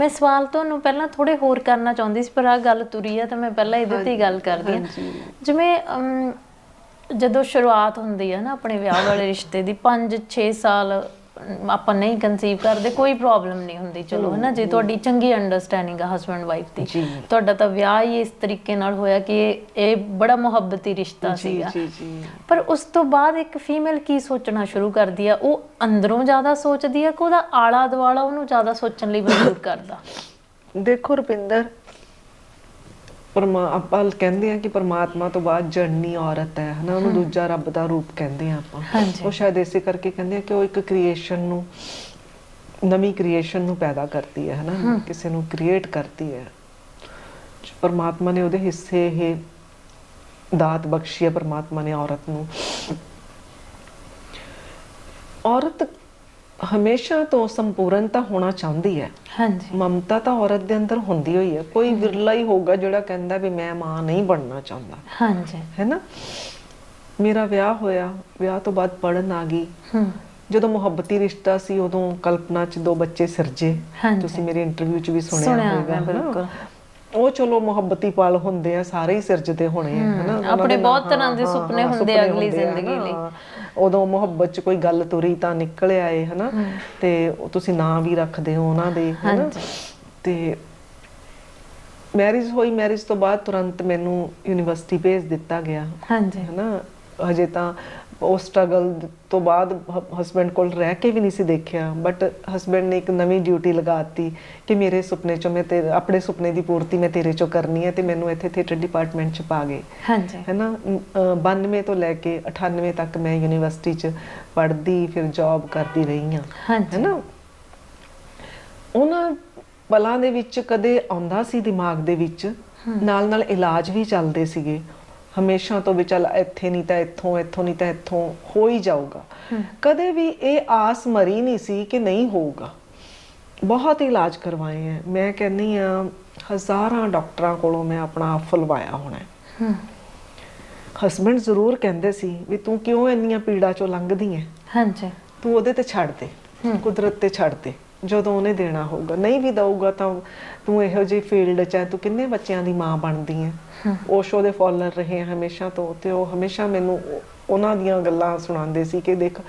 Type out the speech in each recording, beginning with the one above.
ਮੈਂ ਸਵਾਲ ਤੁਹਾਨੂੰ ਪਹਿਲਾਂ ਥੋੜੇ ਹੋਰ ਕਰਨਾ ਚਾਹੁੰਦੀ ਸੀ ਪਰ ਆ ਗੱਲ ਤੁਰੀ ਆ ਤਾਂ ਮੈਂ ਪਹਿਲਾਂ ਇਹਦੇ ਤੇ ਹੀ ਗੱਲ ਕਰਦੀ ਹਾਂ ਹਾਂਜੀ। ਜਿਵੇਂ ਜਦੋਂ ਸ਼ੁਰੂਆਤ ਹੁੰਦੀ ਹੈ ਨਾ ਆਪਣੇ ਵਿਆਹ ਵਾਲੇ ਰਿਸ਼ਤੇ ਦੀ 5-6 ਸਾਲ ਅਮ, ਆਪਾਂ ਨਹੀਂ ਕਨਸੀਵ ਕਰਦੇ ਕੋਈ ਪ੍ਰੋਬਲਮ ਨਹੀਂ ਹੁੰਦੀ। ਚਲੋ ਹੈ ਨਾ ਜੇ ਤੁਹਾਡੀ ਚੰਗੀ ਅੰਡਰਸਟੈਂਡਿੰਗ ਆ ਹਸਬੰਡ ਵਾਈਫ ਦੀ। ਤੁਹਾਡਾ ਤਾਂ ਵਿਆਹ ਹੀ ਇਸ ਤਰੀਕੇ ਨਾਲ ਹੋਇਆ ਕਿ ਇਹ ਬੜਾ ਮੁਹੱਬਤੀ ਰਿਸ਼ਤਾ ਸੀਗਾ। ਜੀ ਜੀ। ਪਰ ਉਸ ਤੋਂ ਬਾਅਦ ਇੱਕ ਫੀਮੇਲ ਕੀ ਸੋਚਣਾ ਸ਼ੁਰੂ ਕਰਦੀ ਆ? ਉਹ ਅੰਦਰੋਂ ਜ਼ਿਆਦਾ ਸੋਚਦੀ ਆ ਕਿ ਉਹਦਾ ਆਲਾ ਦੁਆਲਾ ਉਹਨੂੰ ਜ਼ਿਆਦਾ ਸੋਚਣ ਲਈ ਮਜਬੂਰ ਕਰਦਾ? ਦੇਖੋ ਰੁਪਿੰਦਰ ਪਰਮਾ ਆਪਾਂ ਕਹਿੰਦੇ ਆ ਕਿ ਪਰਮਾਤਮਾ ਤੋਂ ਬਾਅਦ ਜਨਨੀ ਔਰਤ ਹੈ ਹਨਾ? ਉਹਨੂੰ ਦੂਜਾ ਰੱਬ ਦਾ ਰੂਪ ਕਹਿੰਦੇ ਆ ਆਪਾਂ। ਉਹ ਸ਼ਾਇਦ ਇਸੇ ਕਰਕੇ ਕਹਿੰਦੇ ਆ ਕਿ ਉਹ ਇੱਕ ਕ੍ਰੀਏਸ਼ਨ ਨੂੰ ਨਵੀਂ ਕ੍ਰੀਏਸ਼ਨ ਨੂੰ ਪੈਦਾ ਕਰਦੀ ਹੈ ਹਨਾ? ਕਿਸੇ ਨੂੰ ਕ੍ਰੀਏਟ ਕਰਦੀ ਹੈ। ਪਰਮਾਤਮਾ ਨੇ ਉਹਦੇ ਹਿੱਸੇ ਇਹ ਦਾਤ ਬਖਸ਼ੀ ਹੈ ਪਰਮਾਤਮਾ ਨੇ ਔਰਤ ਨੂੰ। ਔਰਤ ਹਮੇਸ਼ਾ ਤੋਂ ਸੰਪੂਰਨਤਾ ਹੋਣਾ ਚਾਹੁੰਦੀ ਹੈ। ਹਾਂਜੀ। ਮਮਤਾ ਤਾਂ ਔਰਤ ਦੇ ਅੰਦਰ ਹੁੰਦੀ ਹੋਈ ਹੈ। ਕੋਈ ਵਿਰਲਾ ਹੀ ਹੋਊਗਾ ਜਿਹੜਾ ਕਹਿੰਦਾ ਵੀ ਮੈਂ ਮਾਂ ਨਹੀਂ ਬਣਨਾ ਚਾਹੁੰਦਾ। ਹਾਂਜੀ। ਹੈ ਨਾ? ਮੇਰਾ ਵਿਆਹ ਹੋਇਆ। ਵਿਆਹ ਤੋਂ ਬਾਅਦ ਪੜਨ ਆ ਗਈ। ਹੂੰ। ਜਦੋਂ ਮੁਹੱਬਤੀ ਰਿਸ਼ਤਾ ਸੀ ਉਦੋਂ ਕਲਪਨਾ ਚ ਦੋ ਬੱਚੇ ਸਿਰਜੇ। ਤੁਸੀਂ ਮੇਰੇ ਇੰਟਰਵਿਊ ਚ ਵੀ ਸੁਣਿਆ ਹੋਵੇਗਾ ਹਨਾ? ਬਿਲਕੁਲ। ਉਹ ਚਲੋ ਮੁਹੱਬਤੀ ਪਲ ਹੁੰਦੇ ਆ ਸਾਰੇ ਹੀ ਸਿਰਜਦੇ ਹੋਣੇ ਆ ਹਨਾ ਆਪਣੇ ਬਹੁਤ ਤਰ੍ਹਾਂ ਦੇ ਸੁਪਨੇ ਹੁੰਦੇ ਆ ਅਗਲੀ ਜ਼ਿੰਦਗੀ? ਲਈ। ਉਦੋਂ ਮੁਹੱਬਤ ਚ ਕੋਈ ਗੱਲ ਤੁਰੀ ਤਾਂ ਨਿਕਲ ਆਏ ਹਨਾ ਤੇ ਤੁਸੀਂ ਨਾਂ ਵੀ ਰੱਖਦੇ ਹੋ ਉਹਨਾਂ ਦੇ ਹਨਾ। ਤੇ ਮੈਰਿਜ ਹੋਈ ਮੈਰਿਜ ਤੋਂ ਬਾਅਦ ਤੁਰੰਤ ਮੈਨੂੰ ਯੂਨੀਵਰਸਿਟੀ ਭੇਜ ਦਿੱਤਾ ਗਿਆ ਹਾਂਜੀ ਹਨਾ ਹਜੇ ਤਾਂ ਉਹ ਸਟਰਗਲ ਤੋਂ ਬਾਅਦ ਹਸਬੰਡ ਕੋਲ ਰਹਿ ਕੇ ਵੀ ਨਹੀਂ ਸੀ ਦੇਖਿਆ। ਬਟ ਹਸਬੰਡ ਨੇ ਇੱਕ ਨਵੀਂ ਡਿਊਟੀ ਲਗਾਤੀ ਕਿ ਮੇਰੇ ਸੁਪਨੇ ਚੋਂ ਮੈਂ ਤੇ ਆਪਣੇ ਸੁਪਨੇ ਦੀ ਪੂਰਤੀ ਮੈਂ ਤੇਰੇ ਚੋਂ ਕਰਨੀ ਹੈ ਤੇ ਮੈਨੂੰ ਇੱਥੇ ਥੀਏਟਰ ਡਿਪਾਰਟਮੈਂਟ ਚ ਪਾ ਗਏ। ਹਾਂਜੀ। ਹੈਨਾ ਅਮ, ਅਹ, 92 ਤੋਂ ਲੈ ਕੇ 98 ਤੱਕ ਮੈਂ ਯੂਨੀਵਰਸਿਟੀ ਚ ਪੜ੍ਹਦੀ ਫਿਰ ਜੌਬ ਕਰਦੀ ਰਹੀ ਹਾਂ। ਹੈਨਾ ਉਹਨਾਂ ਪਲਾਂ ਦੇ ਵਿੱਚ ਕਦੇ ਆਉਂਦਾ ਸੀ ਦਿਮਾਗ ਦੇ ਵਿੱਚ ਨਾਲ ਨਾਲ ਇਲਾਜ ਵੀ ਚੱਲਦੇ ਸੀਗੇ। ਹਮੇਸ਼ਾ ਤੋਂ ਵੀ ਚੱਲ ਇੱਥੇ ਨਹੀਂ ਤਾਂ ਇੱਥੋਂ ਇੱਥੋਂ ਨਹੀਂ ਤਾਂ ਇੱਥੋਂ ਹੋ ਹੀ ਜਾਊਗਾ। ਕਦੇ ਵੀ ਇਹ ਆਸ ਮਰੀ ਨਹੀਂ ਸੀ ਕਿ ਨਹੀਂ ਹੋਊਗਾ। ਬਹੁਤ ਇਲਾਜ ਕਰਵਾਏ ਹੈ। ਮੈਂ ਕਹਿੰਨੀ ਆ ਹਜ਼ਾਰਾਂ ਡਾਕਟਰਾਂ ਕੋਲੋਂ ਮੈਂ ਆਪਣਾ ਆਪ ਫੁਲਵਾਇਆ ਹੋਣਾ ਹੈ। ਹਸਬੰਡ ਜ਼ਰੂਰ ਕਹਿੰਦੇ ਸੀ ਵੀ ਤੂੰ ਕਿਉਂ ਇੰਨੀਆਂ ਪੀੜਾ ਚੋਂ ਲੰਘਦੀ ਹੈ? ਹਾਂਜੀ। ਤੂੰ ਉਹਦੇ ਤੇ ਛੱਡ ਦੇ। ਕੁਦਰਤ ਤੇ ਛੱਡ ਦੇ। ਜਦੋਂ ਉਹਨੇ ਦੇਣਾ ਹੋਊਗਾ। ਨਹੀਂ ਵੀ ਦਊਗਾ ਤਾਂ ਤੂੰ ਇਹੋ ਜਿਹੀ ਫੀਲਡ 'ਚ ਹੈ ਤੂੰ ਕਿੰਨੇ ਬੱਚਿਆਂ ਦੀ ਮਾਂ ਬਣਦੀ ਹੈ? ਓਸ਼ੋ ਦੇ ਫਾਲੋਅਰ ਰਹੇ ਆ ਹਮੇਸ਼ਾ ਤੋਂ ਤੇ ਉਹ ਹਮੇਸ਼ਾ ਮੈਨੂੰ ਉਹ- ਉਹਨਾਂ ਦੀਆਂ ਗੱਲਾਂ ਸੁਣਾਉਂਦੇ ਸੀ ਕਿ ਦੇਖ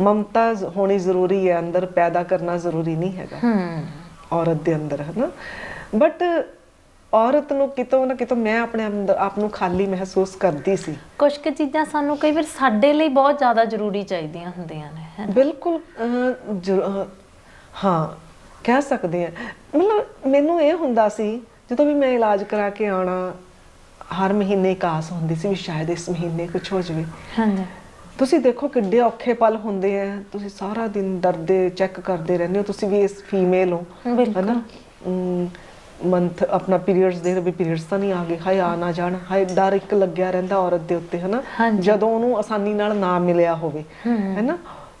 ਮਮਤਾ ਹੋਣੀ ਜ਼ਰੂਰੀ ਹੈ ਅੰਦਰ ਪੈਦਾ ਕਰਨਾ ਜ਼ਰੂਰੀ ਨਹੀਂ ਹੈਗਾ। ਹੂੰ ਔਰਤ ਦੇ ਅੰਦਰ ਹੈ ਨਾ ਬਟ ਔਰਤ ਨੂੰ ਕਿਤੋਂ ਨਾ ਕਿਤੋਂ ਮੈਂ ਆਪਣੇ ਅੰਦਰ ਆਪ ਨੂੰ ਖਾਲੀ ਮਹਿਸੂਸ ਕਰਦੀ ਸੀ। ਕੁਝ ਕੁ ਚੀਜ਼ਾਂ ਸਾਨੂੰ ਕਈ ਵਾਰ ਸਾਡੇ ਲਈ ਬਹੁਤ ਜ਼ਿਆਦਾ ਜ਼ਰੂਰੀ ਚਾਹੀਦੀਆਂ ਹੁੰਦੀਆਂ ਨੇ ਹੈ? ਬਿਲਕੁਲ ਹਾਂ ਕਹਿ ਸਕਦੇ ਆ। ਮਤਲਬ ਮੈਨੂੰ ਇਹ ਹੁੰਦਾ ਸੀ ਜਦੋਂ ਵੀ ਮੈਂ ਇਲਾਜ ਕਰਾ ਕੇ ਆਉਣਾ ਹਰ ਮਹੀਨੇ ਇੱਕ ਆਸ ਹੁੰਦੀ ਸੀ ਵੀ ਸ਼ਾਇਦ ਇਸ ਮਹੀਨੇ ਕੁਝ ਹੋ ਜਾਵੇ। ਹਾਂਜੀ। ਤੁਸੀਂ ਦੇਖੋ ਕਿੱਡੇ ਔਖੇ ਪਲ ਹੁੰਦੇ ਆ। ਤੁਸੀਂ ਸਾਰਾ ਦਿਨ ਡਰਦੇ ਚੈੱਕ ਕਰਦੇ ਰਹਿੰਦੇ ਹੋ ਤੁਸੀਂ ਵੀ ਇਸ ਫੀਮੇਲ ਹੋ ਬਿਲਕੁਲ। ਹਨਾ? ਮੰਥ ਆਪਣਾ ਪੀਰੀਅਡਸ ਦੇ ਵੀ ਪੀਰੀਅਡਸ ਤਾਂ ਨਹੀਂ ਆ ਗਏ। ਹਾਏ ਆ ਨਾ ਜਾਣ। ਹਾਏ ਡਰ ਇੱਕ ਲੱਗਿਆ ਰਹਿੰਦਾ ਔਰਤ ਦੇ ਉੱਤੇ ਹਨਾ? ਹਾਂਜੀ। ਜਦੋਂ ਉਹਨੂੰ ਆਸਾਨੀ ਨਾਲ ਨਾ ਮਿਲਿਆ ਹੋਵੇ ਹੈਨਾ?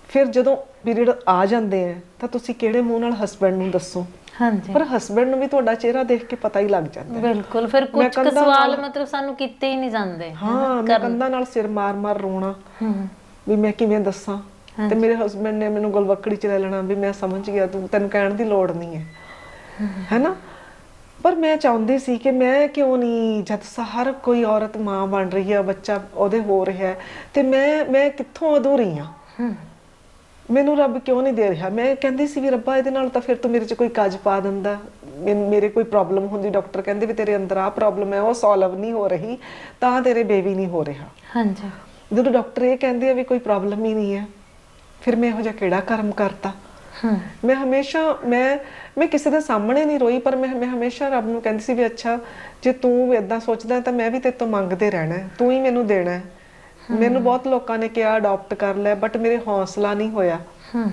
ਫਿਰ ਜਦੋਂ ਪੀਰੀਅਡ ਆ ਜਾਂਦੇ ਆ ਤਾਂ ਤੁਸੀਂ ਕਿਹੜੇ ਮੂੰਹ ਨਾਲ ਹਸਬੰਡ ਨੂੰ ਦੱਸੋ? ਹਾਂਜੀ। ਪਰ ਹਸਬੰਡ ਨੂੰ ਵੀ ਤੁਹਾਡਾ ਚਿਹਰਾ ਦੇਖ ਕੇ ਪਤਾ ਹੀ ਲੱਗ ਜਾਂਦਾ ਹੈ। ਬਿਲਕੁਲ ਫਿਰ ਕੁਝ ਕੁ ਸਵਾਲ ਮਤਲਬ ਸਾਨੂੰ ਕੀਤੇ ਹੀ ਨਹੀਂ ਜਾਂਦੇ। ਹਾਂ ਮੈਂ ਕੰਧਾਂ ਨਾਲ ਸਿਰ ਮਾਰ-ਮਾਰ ਰੋਣਾ ਹੂੰ। ਵੀ ਮੈਂ ਕਿਵੇਂ ਦੱਸਾਂ? ਤੇ ਮੇਰੇ ਹਸਬੰਡ ਨੇ ਮੈਨੂੰ ਗਲਵੱਕੜੀ ਚ ਲੈ ਲੈਣਾ ਵੀ ਮੈਂ ਸਮਝ ਗਿਆ ਤੂੰ ਤੈਨੂੰ ਕਹਿਣ ਦੀ ਲੋੜ ਨਹੀਂ ਹੈ। ਹੈਨਾ? ਪਰ ਮੈਂ ਚਾਹੁੰਦੀ ਸੀ ਕਿ ਮੈਂ ਕਿਉਂ ਨਹੀਂ ਜਦ ਹਰ ਕੋਈ ਔਰਤ ਮਾਂ ਬਣ ਰਹੀ ਹੈ ਬੱਚਾ ਉਹਦੇ ਹੋ ਰਿਹਾ ਤੇ ਮੈਂ ਮੈਂ ਕਿੱਥੋਂ ਅਧੂਰੀ ਹਾਂ? ਹੂੰ। ਮੈਨੂੰ ਰੱਬ ਕਿਉਂ ਨਹੀਂ ਦੇ ਰਿਹਾ? ਮੈਂ ਕਹਿੰਦੀ ਸੀ ਵੀ ਰੱਬਾ ਇਹਦੇ ਨਾਲ ਤਾਂ ਫਿਰ ਤੂੰ ਮੇਰੇ 'ਚ ਕੋਈ ਕਾਜ ਪਾ ਦਿੰਦਾ। ਮੈਨ- ਮੇਰੇ ਕੋਈ ਪ੍ਰੋਬਲਮ ਹੁੰਦੀ ਡਾਕਟਰ ਕਹਿੰਦੇ ਵੀ ਤੇਰੇ ਅੰਦਰ ਆ ਪ੍ਰੋਬਲਮ ਹੈ ਉਹ ਸੋਲਵ ਨਹੀਂ ਹੋ ਰਹੀ ਤਾਂ ਤੇਰੇ ਬੇਬੀ ਨਹੀਂ ਹੋ ਰਿਹਾ। ਹਾਂਜੀ। ਜਦੋਂ ਡਾਕਟਰ ਇਹ ਕਹਿੰਦੇ ਆ ਵੀ ਕੋਈ ਪ੍ਰੋਬਲਮ ਹੀ ਨਹੀਂ ਹੈ ਫਿਰ ਮੈਂ ਇਹੋ ਜਿਹਾ ਕਿਹੜਾ ਕਰਮ ਕਰਤਾ? ਹੂੰ। ਮੈਂ ਹਮੇਸ਼ਾ ਮੈਂ ਮੈਂ ਕਿਸੇ ਦੇ ਸਾਹਮਣੇ ਨਹੀਂ ਰੋਈ ਪਰ ਮੈਂ ਮੈਂ ਹਮੇਸ਼ਾ ਰੱਬ ਨੂੰ ਕਹਿੰਦੀ ਸੀ ਵੀ ਅੱਛਾ ਜੇ ਤੂੰ ਇਦਾਂ ਸੋਚਦਾ ਹੈ ਤਾਂ ਮੈਂ ਵੀ ਤੇਰੇ ਤੋਂ ਮੰਗਦੇ ਰਹਿਣਾ ਹੈ, ਤੂੰ ਹੀ ਮੈਨੂੰ ਦੇਣਾ ਹੈ। ਮੈਨੂੰ ਬਹੁਤ ਲੋਕਾਂ ਨੇ ਕਿਹਾ ਅਡਾਪਟ ਕਰ ਲੈ ਬਟ ਮੇਰੇ ਹੌਸਲਾ ਨਹੀਂ ਹੋਇਆ। ਹੂੰ।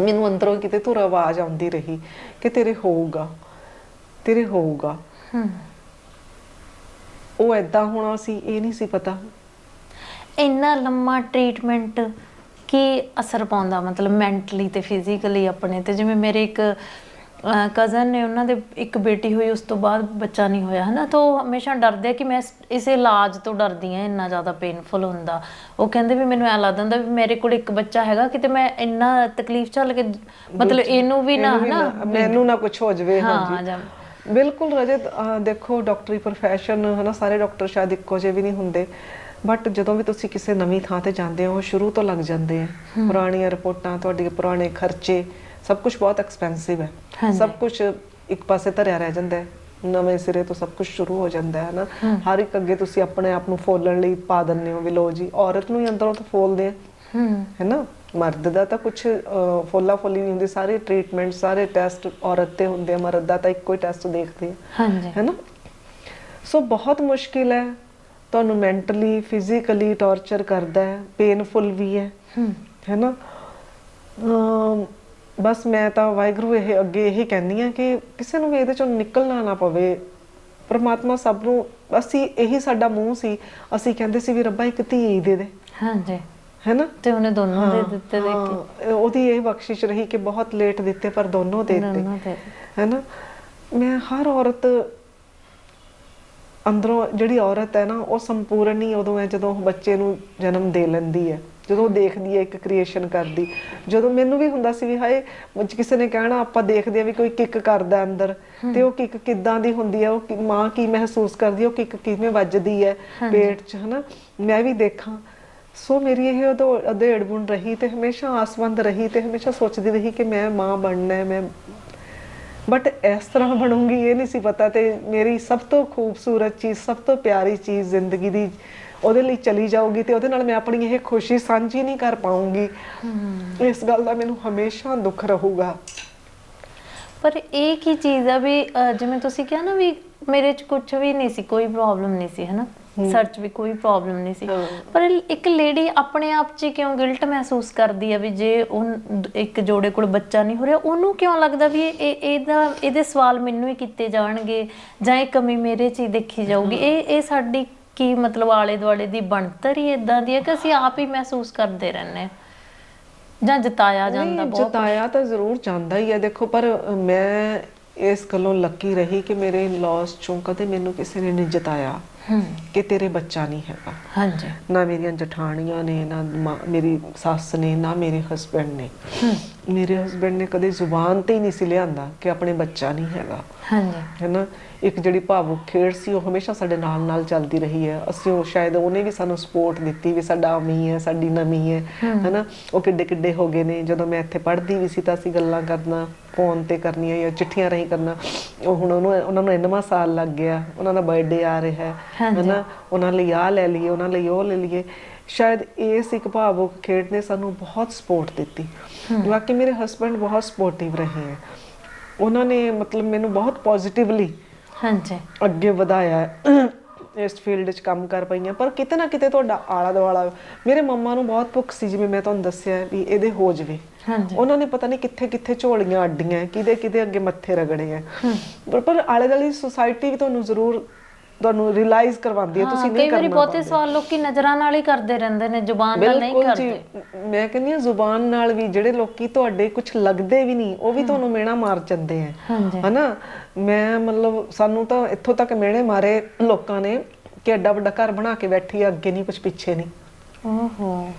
ਮੈਨੂੰ ਅੰਦਰੋਂ ਕਿਤੇ ਧੁਰ ਆਵਾਜ਼ ਆਉਂਦੀ ਰਹੀ ਕਿ ਤੇਰੇ ਹੋਊਗਾ ਤੇਰੇ ਹੋਊਗਾ। ਹੂੰ। ਉਹ ਐਦਾਂ ਹੋਣਾ ਸੀ ਇਹ ਨਹੀਂ ਸੀ ਪਤਾ। ਇੰਨਾ ਲੰਮਾ ਟ੍ਰੀਟਮੈਂਟ ਕੀ ਅਸਰ ਪਾਉਂਦਾ ਮਤਲਬ ਮੈਂਟਲੀ ਤੇ ਫਿਜ਼ੀਕਲੀ ਆਪਣੇ ਤੇ? ਜਿਵੇਂ ਮੇਰੇ ਇੱਕ ਕਜ਼ਨ ਨੇ ਉਹਨਾਂ ਦੇ ਇੱਕ ਬੇਟੀ ਹੋਈ ਉਸ ਤੋਂ ਬਾਅਦ ਬੱਚਾ ਨਹੀਂ ਹੋਇਆ ਹਨਾ? ਤਾਂ ਉਹ ਹਮੇਸ਼ਾ ਡਰਦੇ ਆ ਕਿ ਮੈਂ ਇਸ- ਇਸ ਇਲਾਜ ਤੋਂ ਡਰਦੀ ਆ ਇੰਨਾ ਜ਼ਿਆਦਾ ਪੇਨਫੁਲ ਹੁੰਦਾ ਉਹ ਕਹਿੰਦੇ ਵੀ ਮੈਨੂੰ ਐ ਲੱਗਦਾ ਹੁੰਦਾ ਵੀ ਮੇਰੇ ਕੋਲ ਇੱਕ ਬੱਚਾ ਹੈਗਾ ਕਿਤੇ ਮੈਂ ਇੰਨਾ ਤਕਲੀਫ ਚੱਲ ਕੇ ਮਤਲਬ ਇਹਨੂੰ ਵੀ ਨਾ ਇਹਨੂੰ ਵੀ ਹਨਾ? ਮੈਨੂੰ ਨਾ ਕੁਝ ਹੋ ਜਾਵੇ ਹਾਂ ਜਾਂ ਬਿਲਕੁਲ ਰਜਤ ਅਹ ਦੇਖੋ ਡਾਕਟਰੀ profession ਹਨਾ ਸਾਰੇ ਡਾਕਟਰ ਸ਼ਾਇਦ ਇੱਕੋ ਜਿਹੇ ਵੀ ਨਹੀਂ ਹੁੰਦੇ। ਬਟ ਜਦੋਂ ਵੀ ਤੁਸੀਂ ਕਿਸੇ ਨਵੀਂ ਥਾਂ ਤੇ ਜਾਂਦੇ ਹੋ ਸ਼ੁਰੂ ਤੋਂ ਲੱਗ ਜਾਂਦੇ ਆ। ਪੁਰਾਣੀਆਂ ਰਿਪੋਰਟਾਂ ਤੁਹਾਡੇ ਪੁਰਾਣੇ ਖਰਚੇ ਸਭ ਕੁਝ ਬਹੁਤ ਐਕਸਪੈਂਸਿਵ ਹੈ। ਸਭ ਕੁਝ ਇੱਕ ਪਾਸੇ ਧਰਿਆ ਰਹਿ ਜਾਂਦਾ ਹੈ। ਨਵੇਂ ਸਿਰੇ ਤੋਂ ਸਭ ਕੁਝ ਸ਼ੁਰੂ ਹੋ ਜਾਂਦਾ ਹੈ ਨਾ। ਹਰ ਇੱਕ ਅੱਗੇ ਤੁਸੀਂ ਆਪਣੇ ਆਪ ਨੂੰ ਫੋਲਣ ਲਈ ਪਾ ਦਿੰਦੇ ਹੋ ਵੀ ਲੋ ਜੀ ਔਰਤ ਨੂੰ ਹੀ ਅੰਦਰੋਂ ਤਾਂ ਫੋਲਦੇ ਆ। ਹੂੰ। ਹੈਨਾ ਮਰਦ ਦਾ ਤਾਂ ਕੁਝ ਫੋਲਾ ਫੋਲੀ ਨਹੀਂ ਹੁੰਦੀ। ਸਾਰੇ ਟ੍ਰੀਟਮੈਂਟ ਸਾਰੇ ਟੈਸਟ ਔਰਤ ਤੇ ਹੁੰਦੇ ਆ ਮਰਦ ਦਾ ਤਾਂ ਇੱਕੋ ਹੀ ਟੈਸਟ ਦੇਖਦੇ ਆ। ਹਾਂਜੀ। ਹੈਨਾ ਸੋ ਬਹੁਤ ਮੁਸ਼ਕਿਲ ਹੈ। ਤੁਹਾਨੂੰ ਮੈਂਟਲੀ ਫਿਜ਼ੀਕਲੀ ਟੌਰਚਰ ਕਰਦਾ ਹੈ। ਪੇਨਫੁਲ ਵੀ ਹੈ। ਹੂੰ। ਅਮ ਬਸ ਮੈਂ ਤਾਂ ਵਾਹਿਗੁਰੂ ਇਹ ਅੱਗੇ ਇਹ ਕਹਿੰਦੀ ਆ ਕਿ ਕਿਸੇ ਨੂੰ ਵੀ ਇਹਦੇ ਚੋਂ ਨਿਕਲਣਾ ਨਾ ਪਵੇ। ਪ੍ਰਮਾਤਮਾ ਸਭ ਨੂੰ ਅਸੀਂ ਇਹੀ ਸਾਡਾ ਮੂੰਹ ਸੀ। ਅਸੀਂ ਕਹਿੰਦੇ ਸੀ ਵੀ ਰੱਬਾ ਇੱਕ ਧੀ ਦੇ ਦੇ। ਹਾਂਜੀ। ਹੈਨਾ? ਤੇ ਉਹਨੇ ਦੋਨੋਂ ਦੇ ਦਿੱਤੇ ਦੇਖ ਹਾਂ, ਉਹਦੀ ਇਹ ਬਖਸ਼ਿਸ਼ ਰਹੀ ਕਿ ਬਹੁਤ ਲੇਟ ਦਿੱਤੇ ਪਰ ਦੋਨੋਂ ਦੇ ਦਿੱਤੇ। ਹੈਨਾ? ਮੈਂ ਹਰ ਔਰਤ ਅੰਦਰੋਂ ਜਿਹੜੀ ਔਰਤ ਹੈ ਨਾ ਉਹ ਸੰਪੂਰਨ ਹੀ ਉਦੋਂ ਹੈ ਜਦੋਂ ਉਹ ਬੱਚੇ ਨੂੰ ਜਨਮ ਦੇ ਲੈਂਦੀ ਹੈ। ਜਦੋਂ ਦੇਖਦੀ ਹੈ ਇੱਕ ਕ੍ਰੀਏਸ਼ਨ ਕਰਦੀ ਜਦੋਂ ਮੈਨੂੰ ਵੀ ਹੁੰਦਾ ਸੀ ਵੀ ਹਾਏ ਮੁਝ ਕਿਸੇ ਨੇ ਕਹਿਣਾ ਆਪਾਂ ਦੇਖਦੇ ਆ ਵੀ ਕੋਈ ਕਿੱਕ ਕਰਦਾ ਅੰਦਰ ਤੇ ਉਹ ਕਿੱਕ ਕਿੱਦਾਂ ਦੀ ਹੁੰਦੀ ਹੈ ਉਹ ਮਾਂ ਕੀ ਮਹਿਸੂਸ ਕਰਦੀ ਉਹ ਕਿੱਕ ਕਿਵੇਂ ਵੱਜਦੀ ਹੈ ਪੇਟ 'ਚ ਹਨਾ? ਮੈਂ ਵੀ ਦੇਖਾਂ। ਸੋ ਮੇਰੀ ਇਹ ਉਦੋਂ ਅਧੇੜ ਬੁਣ ਰਹੀ ਤੇ ਹਮੇਸ਼ਾ ਆਸਵੰਦ ਰਹੀ ਤੇ ਹਮੇਸ਼ਾ ਸੋਚਦੀ ਰਹੀ ਕਿ ਮੈਂ ਮਾਂ ਬਣਨਾ ਹੈ ਮੈਂ ਬਟ ਇਸ ਤਰ੍ਹਾਂ ਬਣੂੰਗੀ ਇਹ ਨਹੀਂ ਸੀ ਪਤਾ ਤੇ ਮੇਰੀ ਸਭ ਤੋਂ ਖੂਬਸੂਰਤ ਚੀਜ਼ ਸਭ ਤੋਂ ਪਿਆਰੀ ਚੀਜ਼ ਜ਼ਿੰਦਗੀ ਦੀ ਉਹਦੇ ਲਈ ਚਲੀ ਜਾਊਗੀ ਤੇ ਉਹਦੇ ਨਾਲ ਮੈਂ ਆਪਣੀ ਇਹ ਖੁਸ਼ੀ ਸਾਂਝੀ ਨਹੀਂ ਕਰ ਪਾਉਂਗੀ ਇਸ ਗੱਲ ਦਾ ਮੈਨੂੰ ਹਮੇਸ਼ਾ ਦੁੱਖ ਰਹੂਗਾ। ਪਰ ਇਹ ਕੀ ਚੀਜ਼ ਆ ਵੀ ਅਹ, ਜਿਵੇਂ ਤੁਸੀਂ ਕਿਹਾ ਨਾ ਵੀ ਮੇਰੇ ਚ ਕੁਝ ਵੀ ਨਹੀਂ ਸੀ ਕੋਈ ਪ੍ਰੋਬਲਮ ਨਹੀਂ ਸੀ ਹਨਾ? ਸਰਚ ਵੀ ਕੋਈ ਪ੍ਰੋਬਲਮ ਨਹੀਂ ਸੀ। ਹਾਂ। ਪਰ ਇੱਕ ਲੇਡੀ ਆਪਣੇ ਆਪ 'ਚ ਕਿਉਂ ਗਿਲਟ ਮਹਿਸੂਸ ਕਰਦੀ ਆ ਵੀ ਜੇ ਉਹ ਇੱਕ ਜੋੜੇ ਕੋਲ ਬੱਚਾ ਨਹੀਂ ਹੋ ਰਿਹਾ ਉਹਨੂੰ ਕਿਉਂ ਲੱਗਦਾ ਵੀ ਇਹ ਇਹ- ਇਹਦਾ ਇਹਦੇ ਸਵਾਲ ਮੈਨੂੰ ਹੀ ਕੀਤੇ ਜਾਣਗੇ ਜਾਂ ਇਹ ਕਮੀ ਮੇਰੇ 'ਚ ਹੀ ਦੇਖੀ ਜਾਊਗੀ? ਇਹ ਇਹ ਸਾਡੀ ਕੀ ਮਤਲਬ ਆਲੇ ਦੁਆਲੇ ਦੀ ਬਣਤਰ ਹੀ ਇਦਾਂ ਦੀ ਹੈ ਕਿ ਅਸੀਂ ਆਪ ਹੀ ਮਹਿਸੂਸ ਕਰਦੇ ਰਹਿੰਦੇ ਹਾਂ? ਜਾਂ ਜਤਾਇਆ ਜਾਂਦਾ ਬਹੁਤ? ਜਤਾਇਆ ਤਾਂ ਜ਼ਰੂਰ ਜਾਂਦਾ ਹੀ ਹੈ। ਦੇਖੋ ਪਰ ਮੈਂ ਇਸ ਗੱਲੋਂ ਲੱਕੀ ਰਹੀ ਕਿ ਮੇਰੇ ਲੌਸ ਚੋਂ ਕਦੇ ਮੈਨੂੰ ਕਿਸੇ ਨੇ ਨਹੀਂ ਜਤਾਇਆ ਕਿ ਤੇਰੇ ਬੱਚਾ ਨਹੀਂ ਹੈਗਾ। ਹਾਂਜੀ। ਨਾ ਮੇਰੀਆਂ ਜਠਾਣੀਆਂ ਨੇ ਨਾ ਮੇਰੀ ਸੱਸ ਨੇ ਨਾ ਮੇਰੇ ਹਸਬੰਡ ਨੇ। ਮੇਰੇ ਹਸਬੰਡ ਨੇ ਕਦੇ ਜ਼ੁਬਾਨ ਤੇ ਹੀ ਨਹੀਂ ਸੀ ਲਿਆਂਦਾ ਕਿ ਆਪਣੇ ਬੱਚਾ ਨਹੀਂ ਹੈਗਾ। ਹਾਂਜੀ। ਹੈਨਾ? ਇੱਕ ਜਿਹੜੀ ਭਾਵੁਕ ਖੇਡ ਸੀ ਉਹ ਹਮੇਸ਼ਾ ਸਾਡੇ ਨਾਲ ਨਾਲ ਚੱਲਦੀ ਰਹੀ ਹੈ। ਅਸੀਂ ਉਹ ਸ਼ਾਇਦ ਉਹਨੇ ਵੀ ਸਾਨੂੰ ਸਪੋਰਟ ਦਿੱਤੀ ਵੀ ਸਾਡਾ ਅਮੀ ਹੈ ਸਾਡੀ ਨਮੀ ਹੈ। ਹੈਨਾ? ਉਹ ਕਿੱਡੇ ਕਿੱਡੇ ਹੋ ਗਏ ਨੇ। ਜਦੋਂ ਮੈਂ ਇੱਥੇ ਪੜ੍ਹਦੀ ਵੀ ਸੀ ਤਾਂ ਅਸੀਂ ਗੱਲਾਂ ਕਰਨਾ ਫੋਨ ਤੇ ਕਰਨੀਆਂ ਜਾਂ ਚਿੱਠੀਆਂ ਰਾਹੀਂ ਕਰਨਾ ਉਹ ਹੁਣ ਉਹਨੂੰ ਉਹਨਾਂ ਨੂੰ ਇੰਨਵਾਂ ਸਾਲ ਲੱਗ ਗਿਆ। ਉਹਨਾਂ ਦਾ ਬਰਥਡੇ ਆ ਰਿਹਾ ਹੈ। ਹੈਨਾ? ਉਹਨਾਂ ਲਈ ਆ ਲੈ ਲਈਏ ਉਹਨਾਂ ਲਈ ਉਹ ਲੈ ਲਈਏ। ਸ਼ਾਇਦ ਇਸ ਇੱਕ ਭਾਵੁਕ ਖੇਡ ਨੇ ਸਾਨੂੰ ਬਹੁਤ ਸਪੋਰਟ ਦਿੱਤੀ। ਬਾਕੀ ਮੇਰੇ ਹਸਬੰਡ ਬਹੁਤ ਸਪੋਰਟਿਵ ਰਹੇ ਹੈ। ਉਹਨਾਂ ਨੇ ਮਤਲਬ ਮੈਨੂੰ ਬਹੁਤ ਪੋਜ਼ਿਟਿਵਲੀ ਹਾਂਜੀ। ਅੱਗੇ ਵਧਾਇਆ ਹੈ। ਇਸ ਫੀਲਡ 'ਚ ਕੰਮ ਕਰ ਪਈਆਂ। ਪਰ ਕਿਤੇ ਨਾ ਕਿਤੇ ਤੁਹਾਡਾ ਆਲਾ ਦੁਆਲਾ ਮੇਰੇ ਮੰਮਾ ਨੂੰ ਬਹੁਤ ਭੁੱਖ ਸੀ ਜਿਵੇਂ ਮੈਂ ਤੁਹਾਨੂੰ ਦੱਸਿਆ ਵੀ ਇਹਦੇ ਹੋ ਜਵੇ। ਹਾਂਜੀ। ਉਹਨਾਂ ਨੇ ਪਤਾ ਨਹੀਂ ਕਿੱਥੇ ਕਿੱਥੇ ਝੋਲੀਆਂ ਅੱਡੀਆਂ ਕਿਹਦੇ ਕਿਹਦੇ ਅੱਗੇ ਮੱਥੇ ਰਗੜੇ ਆ। ਪਰ ਪਰ ਆਲੇ ਦੁਆਲੇ ਸੁਸਾਇਟੀ ਵੀ ਤੁਹਾਨੂੰ ਜ਼ਰੂਰ ਤੁਹਾਨੂੰ ਰਿਅਲਾਈਜ਼ ਕਰਵਾਉਂਦੀ ਹੈ ਤੁਸੀਂ ਕਈ ਨਹੀਂ ਵਾਰੀ ਕਰਨਾ ਬਹੁਤੇ ਪਾਉਂਦੇ। ਸਵਾਲ ਲੋਕੀ ਨਜ਼ਰਾਂ ਨਾਲ ਹੀ ਕਰਦੇ ਰਹਿੰਦੇ ਨੇ ਜ਼ੁਬਾਨ ਨਾਲ ਨਹੀਂ ਬਿਲਕੁਲ ਜੀ ਕਰਦੇ। ਮੈਂ ਕਹਿੰਦੀ ਹਾਂ ਜ਼ੁਬਾਨ ਨਾਲ ਵੀ ਜਿਹੜੇ ਲੋਕੀ ਤੁਹਾਡੇ ਕੁਝ ਲੱਗਦੇ ਵੀ ਨਹੀਂ ਉਹ ਵੀ ਤੁਹਾਨੂੰ ਮੇਣਾ ਮਾਰ ਜਾਂਦੇ ਆ। ਹਾਂਜੀ। ਹਨਾ? ਮੈਂ ਮਤਲਬ ਸਾਨੂੰ ਤਾਂ ਇੱਥੋਂ ਤੱਕ ਮਿਹਣੇ ਮਾਰੇ ਲੋਕਾਂ ਨੇ ਕਿ ਐਡਾ ਵੱਡਾ ਘਰ ਬਣਾ ਕੇ ਬੈਠੀ ਆ ਅੱਗੇ ਨਹੀਂ ਕੁਝ ਪਿੱਛੇ ਨਹੀਂ। ਓਹੋ।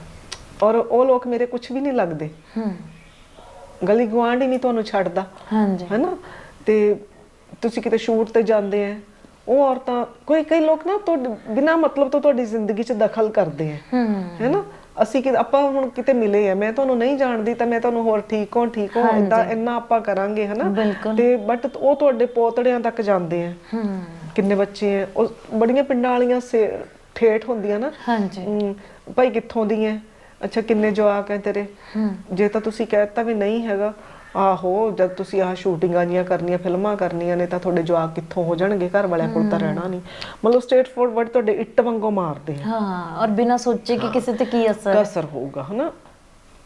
ਔਰ ਉਹ ਲੋਕ ਮੇਰੇ ਕੁਝ ਵੀ ਨਹੀਂ ਲੱਗਦੇ। ਹੂੰ। ਗਲੀ ਗੁਆਂਢ ਹੀ ਨਹੀਂ ਤੁਹਾਨੂੰ ਛੱਡਦਾ। ਹਾਂਜੀ। ਹੈਨਾ? ਤੇ ਤੁਸੀਂ ਕਿਤੇ ਸ਼ੂਟ ਤੇ ਜਾਂਦੇ ਆ ਉਹ ਔਰਤਾਂ ਕੋਈ ਕਈ ਲੋਕ ਨਾ ਤੁਹਾਡੇ ਬਿਨਾ ਮਤਲਬ ਤੋਂ ਤੁਹਾਡੀ ਜ਼ਿੰਦਗੀ 'ਚ ਦਖਲ ਕਰਦੇ ਆ। ਹੂੰ। ਹੈਨਾ ਅਸੀਂ ਕਿ ਆਪਾਂ ਹੁਣ ਕਿਤੇ ਮਿਲੇ ਆ ਮੈਂ ਤੁਹਾਨੂੰ ਨਹੀਂ ਜਾਣਦੀ ਤਾਂ ਮੈਂ ਤੁਹਾਨੂੰ ਹੋਰ ਠੀਕ ਹੋ ਠੀਕ ਹੋ। ਇਦਾਂ ਇੰਨਾ ਆਪਾਂ ਕਰਾਂਗੇ ਹਨਾ। ਤੇ ਬਟ ਉਹ ਤੁਹਾਡੇ ਪੋਤੜਿਆਂ ਤੱਕ ਜਾਂਦੇ ਆ। ਕਿੰਨੇ ਬੱਚੇ ਆ? ਉਹ ਬੜੀਆਂ ਪਿੰਡਾਂ ਵਾਲੀਆਂ ਠੇਠ ਹੁੰਦੀਆਂ ਨਾ। ਹਾਂਜੀ। ਭਾਈ ਕਿੱਥੋਂ ਦੀ ਐ? ਅੱਛਾ ਕਿੰਨੇ ਜਵਾਕ ਐ ਤੇਰੇ? ਜੇ ਤਾਂ ਤੁਸੀਂ ਕਹਿਤਾ ਵੀ ਨਹੀਂ ਹੈਗਾ ਆਹੋ ਜਦ ਤੁਸੀਂ ਆਹ ਸ਼ੂਟਿੰਗਾਂ ਜੀਆਂ ਕਰਨੀਆਂ ਫਿਲਮਾਂ ਕਰਨੀਆਂ ਨੇ ਤਾਂ ਤੁਹਾਡੇ ਜਵਾਕ ਕਿੱਥੋਂ ਹੋ ਜਾਣਗੇ? ਘਰ ਵਾਲਿਆਂ ਕੋਲ ਤਾਂ ਰਹਿਣਾ ਨਹੀਂ। ਮਤਲਬ ਸਟੇਟ ਫੋਰਵਰਡ ਤੁਹਾਡੇ ਇੱਟ ਵਾਂਗੂ ਮਾਰਦੇ ਆ। ਹਾਂ ਔਰ ਬਿਨਾਂ ਸੋਚੇ ਕਿ ਕਿਸੇ ਤੇ ਕੀ ਅਸਰ ਹੈ। ਕਸਰ ਹੋਊਗਾ ਹਨਾ?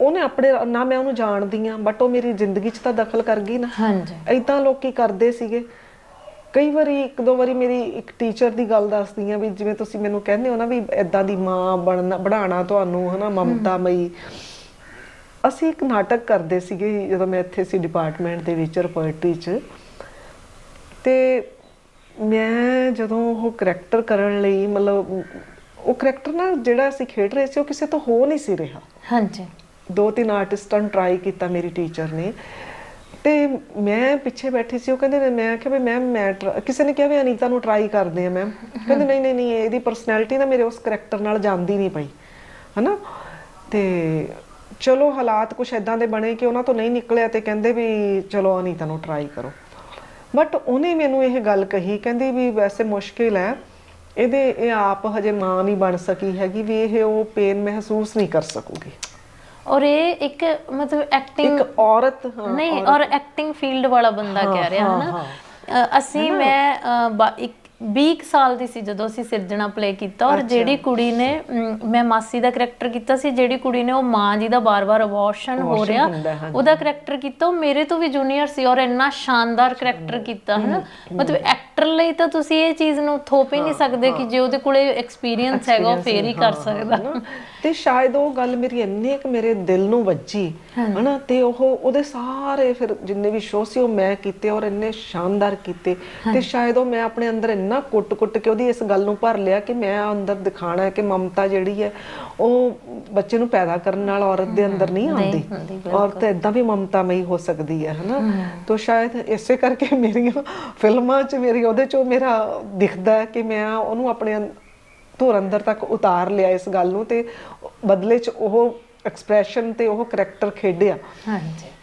ਉਹਨੇ ਆਪਣੇ ਨਾ ਮੈਂ ਉਹਨੂੰ ਜਾਣਦੀ ਆ ਬਟ ਉਹ ਮੇਰੀ ਜ਼ਿੰਦਗੀ 'ਚ ਤਾਂ ਦਖਲ ਕਰ ਗਈ ਨਾ। ਹਾਂਜੀ। ਇਦਾਂ ਲੋਕੀ ਕਰਦੇ ਸੀਗੇ। ਕਈ ਵਾਰੀ ਇੱਕ ਦੋ ਵਾਰੀ ਮੇਰੀ ਇੱਕ ਟੀਚਰ ਦੀ ਗੱਲ ਦੱਸਦੀ ਆ ਵੀ ਜਿਵੇਂ ਤੁਸੀਂ ਮੈਨੂੰ ਕਹਿੰਦੇ ਹੋ ਨਾ ਵੀ ਇਦਾਂ ਦੀ ਮਾਂ ਬਣਨਾ ਬਣਾਉਣਾ ਤੁਹਾਨੂੰ ਹਨਾ ਮਮਤਾ ਮਈ। ਅਸੀਂ ਇੱਕ ਨਾਟਕ ਕਰਦੇ ਸੀਗੇ ਜਦੋਂ ਮੈਂ ਇੱਥੇ ਸੀ ਡਿਪਾਰਟਮੈਂਟ ਦੇ ਵਿੱਚ ਪੋਇਟਰੀ 'ਚ। ਤੇ ਮੈਂ ਜਦੋਂ ਉਹ ਕਰੈਕਟਰ ਕਰਨ ਲਈ ਮਤਲਬ ਉਹ ਕਰੈਕਟਰ ਨਾ ਜਿਹੜਾ ਅਸੀਂ ਖੇਡ ਰਹੇ ਸੀ ਉਹ ਕਿਸੇ ਤੋਂ ਹੋ ਨਹੀਂ ਸੀ ਰਿਹਾ। ਹਾਂਜੀ। ਦੋ ਤਿੰਨ ਆਰਟਿਸਟਾਂ ਨੂੰ ਟਰਾਈ ਕੀਤਾ ਮੇਰੀ ਟੀਚਰ ਨੇ। ਤੇ ਮੈਂ ਪਿੱਛੇ ਬੈਠੀ ਸੀ ਉਹ ਕਹਿੰਦੇ ਨੇ ਮੈਂ ਕਿਹਾ ਵੀ ਮੈਮ ਮੈਂ ਕਿਸੇ ਨੇ ਕਿਹਾ ਵੀ ਅਨੀਤਾ ਨੂੰ ਟਰਾਈ ਕਰਦੇ ਆ ਮੈਮ ਕਹਿੰਦੇ ਨਹੀਂ ਨਹੀਂ ਨਹੀਂ ਇਹਦੀ ਪਰਸਨੈਲਿਟੀ ਨਾ ਮੇਰੇ ਉਸ ਕਰੈਕਟਰ ਨਾਲ ਜਾਂਦੀ ਨਹੀਂ ਪਈ। ਹਨਾ? ਤੇ ਚਲੋ ਹਾਲਾਤ ਕੁਛ ਐਦਾਂ ਦੇ ਬਣੇ ਕਿ ਉਹਨਾਂ ਤੋਂ ਨਹੀਂ ਨਿਕਲਿਆ ਤੇ ਕਹਿੰਦੇ ਵੀ ਚਲੋ ਅਨੀਤਾ ਨੂੰ ਟਰਾਈ ਕਰੋ। ਬਟ ਉਹਨੇ ਮੈਨੂੰ ਇਹ ਗੱਲ ਕਹੀ ਕਹਿੰਦੀ ਵੀ ਵੈਸੇ ਮੁਸ਼ਕਿਲ ਹੈ ਇਹਦੇ ਇਹ ਆਪ ਹਜੇ ਮਾਂ ਨਹੀਂ ਬਣ ਸਕੀ ਹੈਗੀ ਵੀ ਇਹ ਉਹ ਪੇਨ ਮਹਿਸੂਸ ਨਹੀਂ ਕਰ ਸਕੂਗੀ। ਔਰ ਇਹ ਇੱਕ ਮਤਲਬ ਐਕਟਿੰਗ ਇੱਕ ਔਰਤ ਨਹੀਂ ਔਰ ਐਕਟਿੰਗ ਫੀਲਡ ਵਾਲਾ ਬੰਦਾ ਕਹਿ ਰਿਹਾ ਹੈ ਨਾ ਅਸੀਂ ਮੈਂ ਇੱਕ 20 ਕੁ ਸਾਲ ਦੀ ਸੀ ਜਦੋਂ ਅਸੀਂ ਸਿਰਜਣਾ ਪਲੇ ਕੀਤਾ ਔਰ ਜਿਹੜੀ ਕੁੜੀ ਨੇ ਅਮ, ਮੈਂ ਮਾਸੀ ਦਾ ਕਰੈਕਟਰ ਕੀਤਾ ਸੀ ਜਿਹੜੀ ਕੁੜੀ ਨੇ ਉਹ ਮਾਂ ਜੀ ਦਾ ਬਾਰ-ਬਾਰ ਅਬੋਰਸ਼ਨ ਹੋ ਰਿਹਾ। ਉਹਦਾ ਕਰੈਕਟਰ ਕੀਤਾ ਉਹ ਮੇਰੇ ਤੋਂ ਵੀ ਜੂਨੀਅਰ ਸੀ ਔਰ ਇੰਨਾ ਸ਼ਾਨਦਾਰ ਕਰੈਕਟਰ ਕੀਤਾ ਹੈ ਨਾ ਮਤਲਬ ਐਕਟਰ ਲਈ ਤਾਂ ਤੁਸੀਂ ਇਹ ਚੀਜ਼ ਨੂੰ ਥੋਪ ਹੀ ਨਹੀਂ ਸਕਦੇ ਕਿ ਜੇ ਉਹਦੇ ਕੋਲੇ ਐਕਸਪੀਰੀਅੰਸ ਹੈਗਾ ਉਹ ਫੇਰ ਹੀ ਕਰ ਸਕਦਾ। ਹਨਾ? ਤੇ ਸ਼ਾਇਦ ਉਹ ਗੱਲ ਮੇਰੀ ਇੰਨੀ ਕਿ ਮੇਰੇ ਦਿਲ ਨੂੰ ਵੱਜੀ ਹਨਾ ਤੇ ਉਹ ਉਹਦੇ ਸਾਰੇ ਫਿਰ ਜਿੰਨੇ ਵੀ ਸ਼ੋਅ ਸੀ ਉਹ ਮੈਂ ਕੀਤੇ ਔਰ ਇੰਨੇ ਸ਼ਾਨਦਾਰ ਕੀਤੇ ਤੇ ਸ਼ਾਇਦ ਉਹ ਮੈਂ ਆਪਣੇ ਅੰਦਰ ਇੰਨਾ ਕੁੱਟ-ਕੁੱਟ ਕੇ ਉਹਦੀ ਇਸ ਗੱਲ ਨੂੰ ਭਰ ਲਿਆ ਕਿ ਮੈਂ ਅੰਦਰ ਦਿਖਾਣਾ ਹੈ ਕਿ ਮਮਤਾ ਜਿਹੜੀ ਹੈ ਉਹ ਬੱਚੇ ਨੂੰ ਪੈਦਾ ਕਰਨ ਨਾਲ ਔਰਤ ਦੇ ਅੰਦਰ ਨਹੀਂ ਆਉਂਦੀ। ਔਰਤ ਇਦਾਂ ਵੀ ਮਮਤਾਮਈ ਹੋ ਸਕਦੀ ਹੈ ਹਨਾ। ਤੋਂ ਸ਼ਾਇਦ ਇਸੇ ਕਰਕੇ ਮੇਰੀਆਂ ਫਿਲਮਾਂ 'ਚ ਮੇਰੀ ਉਹਦੇ 'ਚੋਂ ਮੇਰਾ ਦਿਖਦਾ ਹੈ ਕਿ ਮੈਂ ਉਹਨੂੰ ਆਪਣੇ ਅੰਦ- ਅੰਦਰ ਤੱਕ ਉਤਾਰ ਲਿਆ ਇਸ ਗੱਲ ਨੂੰ ਤੇ ਬਦਲੇ 'ਚ ਉਹ ਐਕਸਪ੍ਰੈਸ਼ਨ ਤੇ ਉਹ ਕਰੈਕਟਰ ਖੇਡਿਆ। ਹਾਂਜੀ।